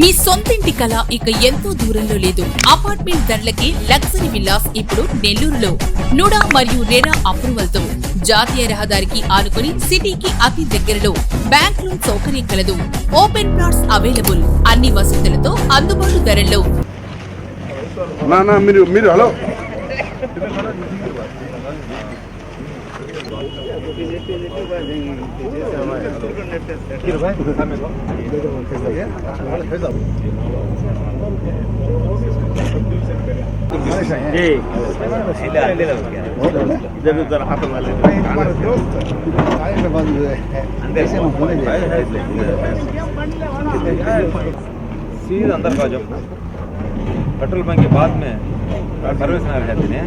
మీ సొంతింటి కల ఇక ఎంతో దూరంలో లేదు. అపార్ట్మెంట్ ధరలకి లగ్జరీ విల్లాస్ ఇప్పుడు నెల్లూరులో. నుడా మరియు రెరా అప్రూవల్తో జాతీయ రహదారికి ఆనుకుని సిటీకి అతి దగ్గరలో బ్యాంక్ లోన్ సౌకర్యం కలదు. Open plots available. అన్ని వసతులతో అందుబాటు ధరల్లో. మీరు మీరు హలో. सीधा अंदर का जब पेट्रोल पंप के बाद में सर्विस में जाते हैं।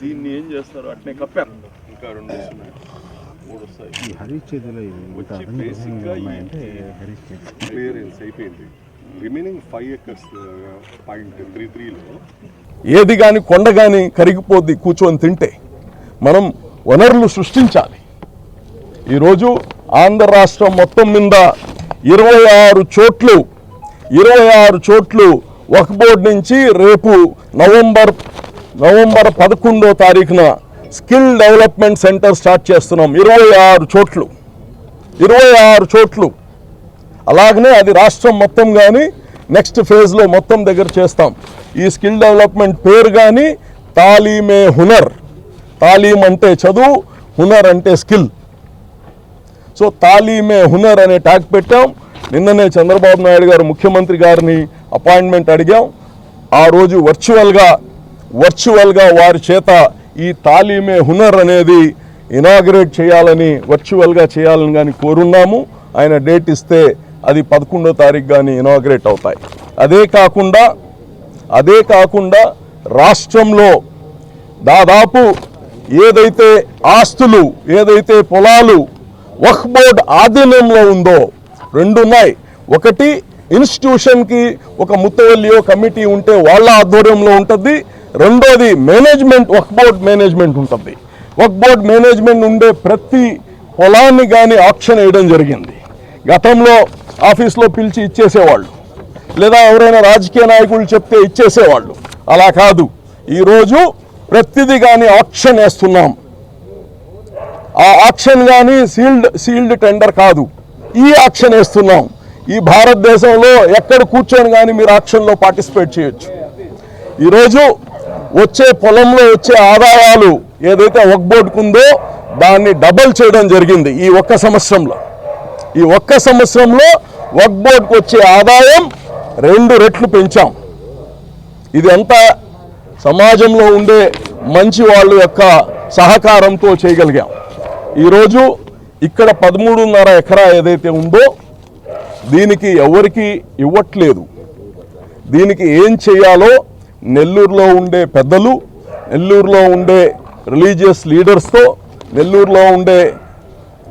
దీన్ని ఏం చేస్తారు అట్నే కప్పాను ఇంకా రెండు మూడు వస్తాయి హరీష్ చేతిలో వచ్చి బేసిక్గా క్లియరెన్స్ అయిపోయింది. Remaining five acres point three త్రీలో ఏది కానీ కొండ కానీ కరిగిపోద్ది కూర్చొని తింటే మనం వనరులు సృష్టించాలి. ఈరోజు ఆంధ్ర రాష్ట్రం మొత్తం మీద ఇరవై ఆరు చోట్లు ఇరవై ఆరు చోట్లు ఒక బోర్డు నుంచి రేపు నవంబర్ నవంబర్ పదకొండో తారీఖున స్కిల్ డెవలప్మెంట్ సెంటర్ స్టార్ట్ చేస్తున్నాం. ఇరవై ఆరు చోట్లు ఇరవై ఆరు చోట్లు. అలాగనే అది రాష్ట్రం మొత్తం కానీ నెక్స్ట్ ఫేజ్లో మొత్తం దగ్గర చేస్తాం. ఈ స్కిల్ డెవలప్మెంట్ పేరు కానీ తాలీమే హునర్. తాలీం అంటే చదువు హునర్ అంటే స్కిల్. సో తాలీమే హునర్ అనే ట్యాగ్ పెట్టాం. నిన్ననే చంద్రబాబు నాయుడు గారు ముఖ్యమంత్రి గారిని అపాయింట్మెంట్ అడిగాం. ఆ రోజు వర్చువల్గా వర్చువల్గా వారి చేత ఈ తాలీమే హునర్ అనేది ఇనాగ్రేట్ చేయాలని వర్చువల్గా చేయాలని కానీ కోరున్నాము. ఆయన డేట్ ఇస్తే అది పదకొండో తారీఖు కానీ ఇనాగ్రేట్ అవుతాయి. అదే కాకుండా అదే కాకుండా రాష్ట్రంలో దాదాపు ఏదైతే ఆస్తులు ఏదైతే పొలాలు వక్ఫ్ బోర్డ్ ఆధీనంలో ఉందో రెండు ఉన్నాయి. ఒకటి ఇన్స్టిట్యూషన్కి ఒక ముత్తవల్లియో కమిటీ ఉంటే వాళ్ళ ఆధ్వర్యంలో ఉంటుంది. రెండోది మేనేజ్మెంట్ వక్ఫ్ బోర్డ్ మేనేజ్మెంట్ ఉంటుంది. వక్ఫ్ బోర్డ్ మేనేజ్మెంట్ ఉండే ప్రతి పొలాన్ని కానీ ఆప్షన్ వేయడం జరిగింది. గతంలో ఆఫీస్లో పిలిచి ఇచ్చేసేవాళ్ళు. లేదా ఎవరైనా రాజకీయ నాయకులు చెప్తే ఇచ్చేసేవాళ్ళు. అలా కాదు. ఈరోజు ప్రతిదీ కానీ ఆప్షన్ వేస్తున్నాం. ఆ ఆక్షన్ కానీ సీల్డ్ సీల్డ్ టెండర్ కాదు. ఈ ఆక్షన్ వేస్తున్నాం. ఈ భారతదేశంలో ఎక్కడ కూర్చొని కానీ మీరు ఆక్షన్లో పార్టిసిపేట్ చేయొచ్చు. ఈరోజు వచ్చే పొలంలో వచ్చే ఆదాయాలు ఏదైతే ఒక దాన్ని డబల్ చేయడం జరిగింది ఈ ఒక్క సంవత్సరంలో. ఈ ఒక్క సంవత్సరంలో వక్ బోర్డుకు వచ్చే ఆదాయం రెండు రెట్లు పెంచాం. ఇది అంతా సమాజంలో ఉండే మంచి వాళ్ళ యొక్క సహకారంతో చేయగలిగాం. ఈరోజు ఇక్కడ పదమూడున్నర ఎకరా ఏదైతే ఉందో దీనికి ఎవరికి ఇవ్వట్లేదు. దీనికి ఏం చేయాలో నెల్లూరులో ఉండే పెద్దలు నెల్లూరులో ఉండే రిలీజియస్ లీడర్స్తో నెల్లూరులో ఉండే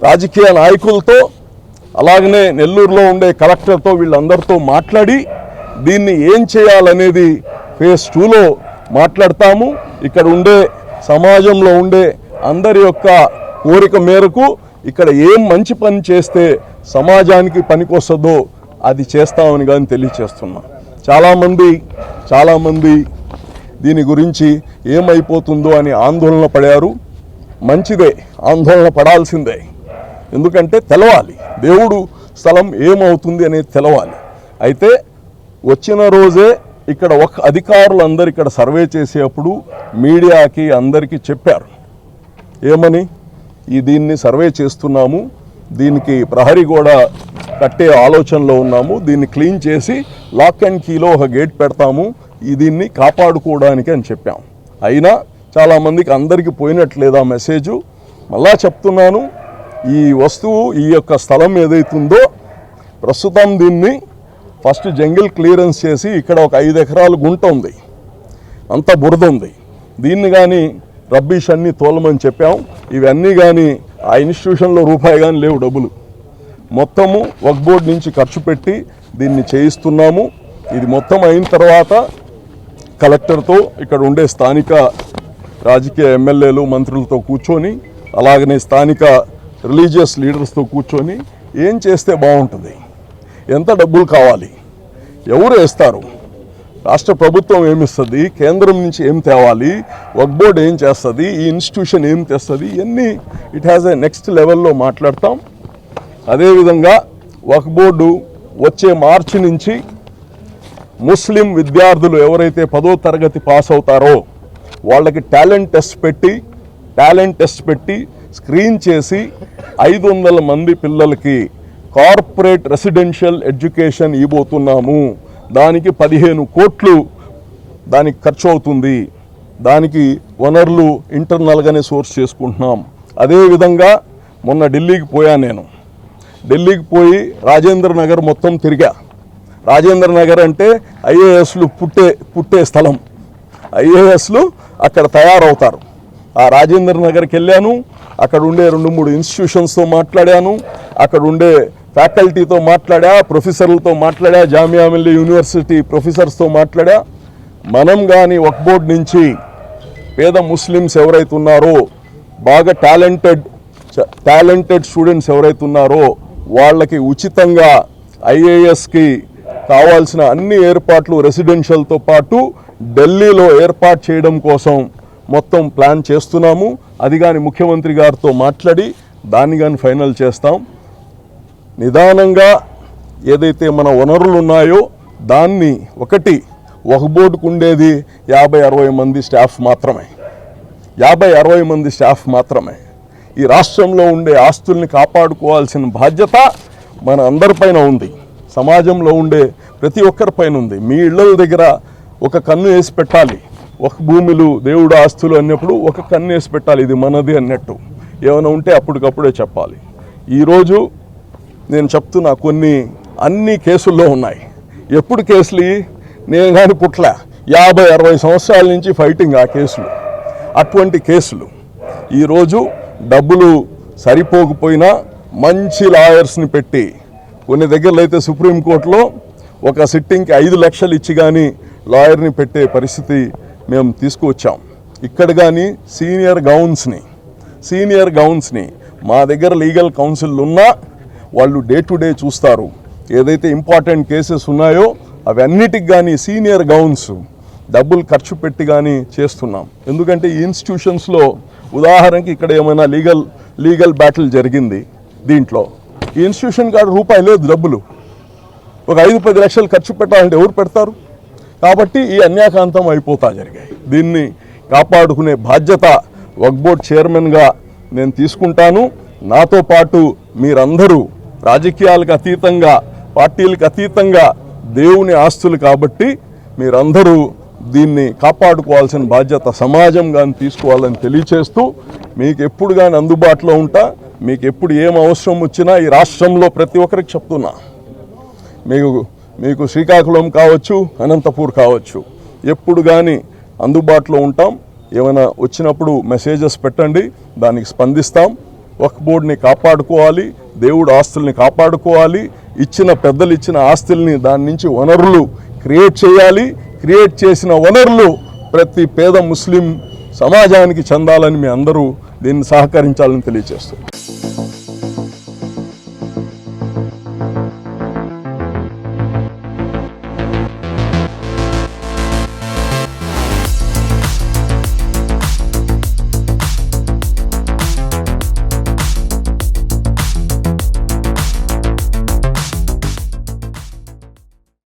రాజకీయ నాయకులతో అలాగనే నెల్లూరులో ఉండే కలెక్టర్తో వీళ్ళందరితో మాట్లాడి దీన్ని ఏం చేయాలనేది ఫేజ్ టూలో మాట్లాడతాము. ఇక్కడ ఉండే సమాజంలో ఉండే అందరి యొక్క కోరిక మేరకు ఇక్కడ ఏం మంచి పని చేస్తే సమాజానికి పనికొస్తుందో అది చేస్తామని కానీ తెలియచేస్తున్నా. చాలామంది చాలామంది దీని గురించి ఏమైపోతుందో అని ఆందోళన పడారు. మంచిదే ఆందోళన పడాల్సిందే. ఎందుకంటే తెలవాలి. దేవుడు స్థలం ఏమవుతుంది అనేది తెలవాలి. అయితే వచ్చిన రోజే ఇక్కడ ఒక అధికారులు అందరు ఇక్కడ సర్వే చేసేటప్పుడు మీడియాకి అందరికీ చెప్పారు. ఏమని? ఈ దీన్ని సర్వే చేస్తున్నాము. దీనికి ప్రహరీ గోడ కట్టే ఆలోచనలో ఉన్నాము. దీన్ని క్లీన్ చేసి లాక్ అండ్ కీలో ఒక గేట్ పెడతాము. ఈ దీన్ని కాపాడుకోవడానికి అని చెప్పాం. అయినా చాలామందికి అందరికీ పోయినట్లేదు ఆ మెసేజు. మళ్ళా చెప్తున్నాను ఈ వస్తువు ఈ యొక్క స్థలం ఏదైతుందో ప్రస్తుతం దీన్ని ఫస్ట్ జంగిల్ క్లియరెన్స్ చేసి ఇక్కడ ఒక ఐదు ఎకరాలు గుంట ఉంది. అంత బురద ఉంది. దీన్ని కానీ రబ్బీష్ అన్నీ తోలమని చెప్పాం. ఇవన్నీ కానీ ఆ ఇన్స్టిట్యూషన్లో రూపాయి కానీ లేవు డబ్బులు. మొత్తము వక్ బోర్డ్ నుంచి ఖర్చు పెట్టి దీన్ని చేయిస్తున్నాము. ఇది మొత్తం అయిన తర్వాత కలెక్టర్తో ఇక్కడ ఉండే స్థానిక రాజకీయ ఎమ్మెల్యేలు మంత్రులతో కూర్చొని అలాగనే స్థానిక రిలీజియస్ లీడర్స్తో కూర్చొని ఏం చేస్తే బాగుంటుంది? ఎంత డబ్బులు కావాలి? ఎవరు వేస్తారు? రాష్ట్ర ప్రభుత్వం ఏమిస్తుంది? కేంద్రం నుంచి ఏం తేవాలి? వర్క్ బోర్డ్ ఏం చేస్తుంది? ఈ ఇన్స్టిట్యూషన్ ఏం తెస్తుంది? ఇవన్నీ ఇట్ హ్యాస్ ఎ నెక్స్ట్ లెవెల్లో మాట్లాడతాం. అదేవిధంగా వర్క్ బోర్డు వచ్చే మార్చి నుంచి ముస్లిం విద్యార్థులు ఎవరైతే పదో తరగతి పాస్ అవుతారో వాళ్ళకి టాలెంట్ టెస్ట్ పెట్టి టాలెంట్ టెస్ట్ పెట్టి స్క్రీన్ చేసి ఐదు వందల మంది పిల్లలకి కార్పొరేట్ రెసిడెన్షియల్ ఎడ్యుకేషన్ ఇవ్వబోతున్నాము. దానికి పదిహేను కోట్లు దానికి ఖర్చు అవుతుంది దానికి వనరులు ఇంటర్నల్గానే సోర్స్ చేసుకుంటున్నాం. అదేవిధంగా మొన్న ఢిల్లీకి పోయా నేను. ఢిల్లీకి పోయి రాజేంద్ర నగర్ మొత్తం తిరిగా. రాజేంద్ర నగర్ అంటే ఐఏఎస్లు పుట్టే పుట్టే స్థలం. ఐఏఎస్లు అక్కడ తయారవుతారు. ఆ రాజేంద్ర నగర్కి వెళ్ళాను. అక్కడ ఉండే రెండు మూడు ఇన్స్టిట్యూషన్స్తో మాట్లాడాను. అక్కడ ఉండే ఫ్యాకల్టీతో మాట్లాడా ప్రొఫెసర్లతో మాట్లాడా జామియా మిల్లీ యూనివర్సిటీ ప్రొఫెసర్స్తో మాట్లాడా. మనం కానీ వక్ బోర్డ్ నుంచి పేద ముస్లిమ్స్ ఎవరైతే ఉన్నారో బాగా టాలెంటెడ్ టాలెంటెడ్ స్టూడెంట్స్ ఎవరైతే ఉన్నారో వాళ్ళకి ఉచితంగా ఐఏఎస్కి కావాల్సిన అన్ని ఏర్పాట్లు రెసిడెన్షియల్తో పాటు ఢిల్లీలో ఏర్పాటు చేయడం కోసం మొత్తం ప్లాన్ చేస్తున్నాము. అది కానీ ముఖ్యమంత్రి గారితో మాట్లాడి దాన్ని కానీ ఫైనల్ చేస్తాం. నిదానంగా ఏదైతే మన వనరులు ఉన్నాయో దాన్ని ఒకటి ఒక బోర్డుకు ఉండేది యాభై అరవై మంది స్టాఫ్ మాత్రమే. యాభై అరవై మంది స్టాఫ్ మాత్రమే. ఈ రాష్ట్రంలో ఉండే ఆస్తుల్ని కాపాడుకోవాల్సిన బాధ్యత మన అందరిపైన ఉంది. సమాజంలో ఉండే ప్రతి ఒక్కరిపైన ఉంది. మీ ఇళ్ళ దగ్గర ఒక కన్ను వేసి పెట్టాలి. ఒక భూములు దేవుడు ఆస్తులు అన్నప్పుడు ఒక కన్నేసి పెట్టాలి ఇది మనది అన్నట్టు. ఏమైనా ఉంటే అప్పటికప్పుడే చెప్పాలి. ఈరోజు నేను చెప్తున్నా కొన్ని అన్ని కేసుల్లో ఉన్నాయి. ఎప్పుడు కేసులు? నేను కానీ పుట్ల యాభై అరవై సంవత్సరాల నుంచి ఫైటింగ్ ఆ కేసులు. అటువంటి కేసులు. ఈరోజు డబ్బులు సరిపోకపోయినా మంచి లాయర్స్ని పెట్టి కొన్ని దగ్గరలో అయితే సుప్రీంకోర్టులో ఒక సిట్టింగ్కి ఐదు లక్షలు ఇచ్చి కానీ లాయర్ని పెట్టే పరిస్థితి మేము తీసుకువచ్చాం. ఇక్కడ కానీ సీనియర్ గౌన్స్ని సీనియర్ గౌన్స్ని మా దగ్గర లీగల్ కౌన్సిల్ ఉన్నా వాళ్ళు డే టు డే చూస్తారు. ఏదైతే ఇంపార్టెంట్ కేసెస్ ఉన్నాయో అవన్నిటికి కానీ సీనియర్ గౌన్స్ డబ్బులు ఖర్చు పెట్టి కానీ చేస్తున్నాం. ఎందుకంటే ఈ ఇన్స్టిట్యూషన్స్లో ఉదాహరణకి ఇక్కడ ఏమైనా లీగల్ లీగల్ బ్యాటిల్ జరిగింది దీంట్లో. ఈ ఇన్స్టిట్యూషన్ కాడ రూపాయి లేదు డబ్బులు. ఒక ఐదు పది లక్షలు ఖర్చు పెట్టాలంటే ఎవరు పెడతారు? కాబట్టి ఈ అన్యాకాంతం అయిపోతా జరిగాయి. దీన్ని కాపాడుకునే బాధ్యత వక్బోర్డ్ చైర్మన్గా నేను తీసుకుంటాను. నాతో పాటు మీరందరూ రాజకీయాలకు అతీతంగా పార్టీలకు అతీతంగా దేవుని ఆస్తులు కాబట్టి మీరందరూ దీన్ని కాపాడుకోవాల్సిన బాధ్యత సమాజం కానీ తీసుకోవాలని తెలియచేస్తూ మీకు ఎప్పుడు కానీ అందుబాటులో ఉంటా. మీకు ఎప్పుడు ఏం అవసరం వచ్చినా ఈ రాష్ట్రంలో ప్రతి ఒక్కరికి చెప్తున్నా. మీకు మీకు శ్రీకాకుళం కావచ్చు అనంతపూర్ కావచ్చు. ఎప్పుడు కానీ అందుబాటులో ఉంటాం. ఏమైనా వచ్చినప్పుడు మెసేజెస్ పెట్టండి దానికి స్పందిస్తాం. వక్ బోర్డుని కాపాడుకోవాలి దేవుడు ఆస్తుల్ని కాపాడుకోవాలి. ఇచ్చిన పెద్దలు ఇచ్చిన ఆస్తుల్ని దాని నుంచి వనరులు క్రియేట్ చేయాలి. క్రియేట్ చేసిన వనరులు ప్రతి పేద ముస్లిం సమాజానికి చెందాలని మీ అందరూ దీన్ని సహకరించాలని తెలియజేస్తుంది